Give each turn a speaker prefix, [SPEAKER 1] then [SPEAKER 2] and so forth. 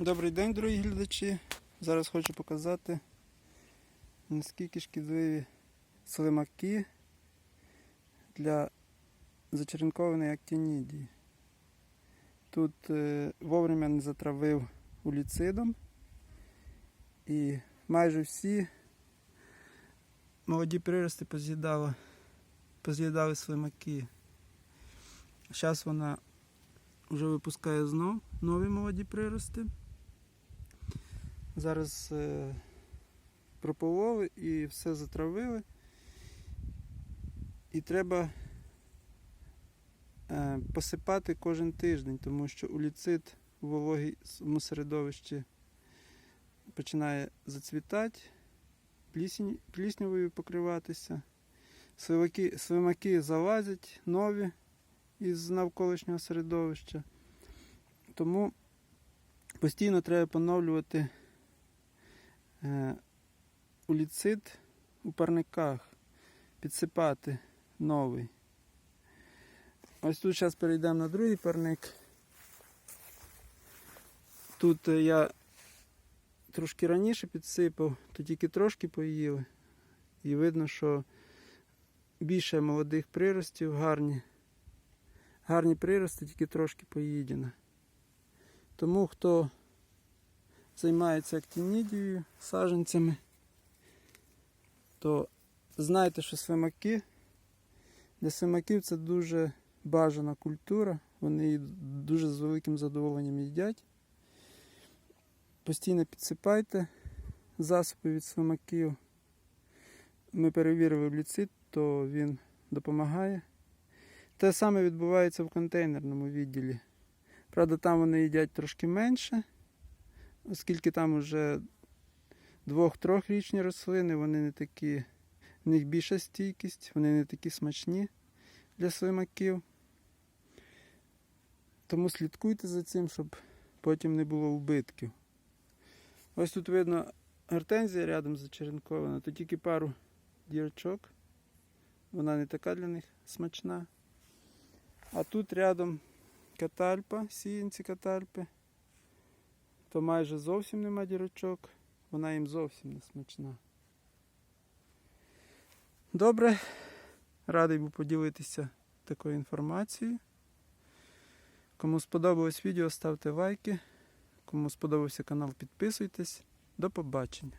[SPEAKER 1] Добрий день, дорогі глядачі. Зараз хочу показати, наскільки шкідливі слимаки для зачеренкованої актінідії. Тут е, вовремя не затравив уліцидом і майже всі молоді прирости поз'їдали, поз'їдали слимаки. Зараз вона вже випускає знов нові молоді прирости. Зараз е, пропололи і все затравили. І треба е, посипати кожен тиждень, тому що уліцит у вологому середовищі починає зацвітати, плісінь, покриватися. Сливаки, слимаки залазять нові із навколишнього середовища. Тому постійно треба поновлювати уліцит у парниках, підсипати новий. Ось тут зараз перейдемо на другий парник. Тут е, я трошки раніше підсипав, то тільки трошки поїли. І видно, що більше молодих приростів гарні. Гарні прирости, тільки трошки поїдено. Тому хто займається актинідією, саджанцями, то знайте, що свимаки для свимаків це дуже бажана культура. Вони її дуже з великим задоволенням їдять. Постійно підсипайте засоби від свимаків. Ми перевірили ліцит, то він допомагає. Те саме відбувається в контейнерному відділі. Правда, там вони їдять трошки менше, оскільки там вже двох-трьохрічні рослини, вони не такі, в них більша стійкість, вони не такі смачні для слимаків. Тому слідкуйте за цим, щоб потім не було убитків. Ось тут видно гортензія рядом зачеренкована, то тільки пару дірочок. Вона не така для них смачна. А тут рядом катальпа, сіянці катальпи. То майже зовсім нема дірочок, вона їм зовсім не смачна. Добре, радий був поділитися такою інформацією. Кому сподобалось відео, ставте лайки. Кому сподобався канал, підписуйтесь. До побачення.